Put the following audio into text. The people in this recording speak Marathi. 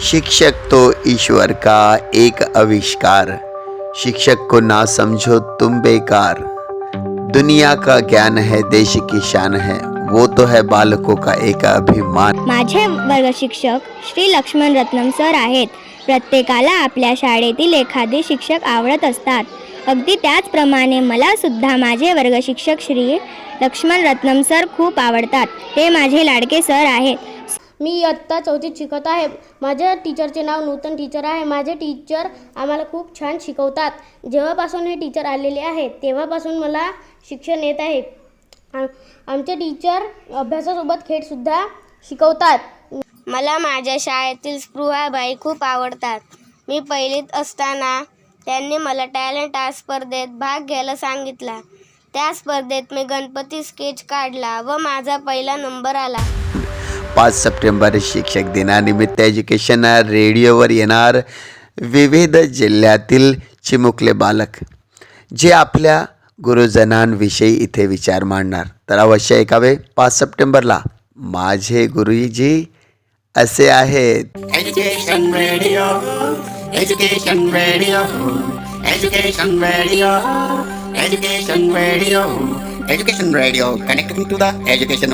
शिक्षक तो ईश्वर का एक आविष्कार? शिक्षक को ना समझो तुम बेकार। दुनिया का ज्ञान है देश की शान है वो तो है बालकों का एक अभिमान। माझे वर्ग शिक्षक श्री लक्ष्मण रत्नम सर आहेत. प्रत्येकाला आपल्या शाळेतील एखादे शिक्षक आवडत असतात. अगदी त्याचप्रमाणे मला सुद्धा माझे वर्ग शिक्षक श्री लक्ष्मण रत्नम सर खूप आवडतात. ते माझे लाडके सर आहेत. मी इयत्ता चौथीत शिकत आहे. माझ्या टीचरचे नाव नूतन टीचर आहे. माझे टीचर आम्हाला खूप छान शिकवतात. जेव्हापासून हे टीचर आलेले आहेत तेव्हापासून मला शिक्षण येत आहे. आमचे टीचर अभ्यासासोबत खेळसुद्धा शिकवतात. मला माझ्या शाळेतील स्पृहाबाई खूप आवडतात. मी पहिलीत असताना त्यांनी मला टॅलेंट आर्ट स्पर्धेत भाग घ्यायला सांगितला. त्या स्पर्धेत मी गणपती स्केच काढला व माझा पहिला नंबर आला. पाच सप्टेंबर शिक्षक दिनानिमित्त एज्युकेशन रेडिओवर येणार विविध जिल्ह्यातील चिमुकले बालक जे आपल्या गुरुजनांविषयी इथे विचार मांडणार. तर अवश्य ऐकावे पाच सप्टेंबरला माझे गुरुजी असे आहेत. Education radio education radio education radio education radio education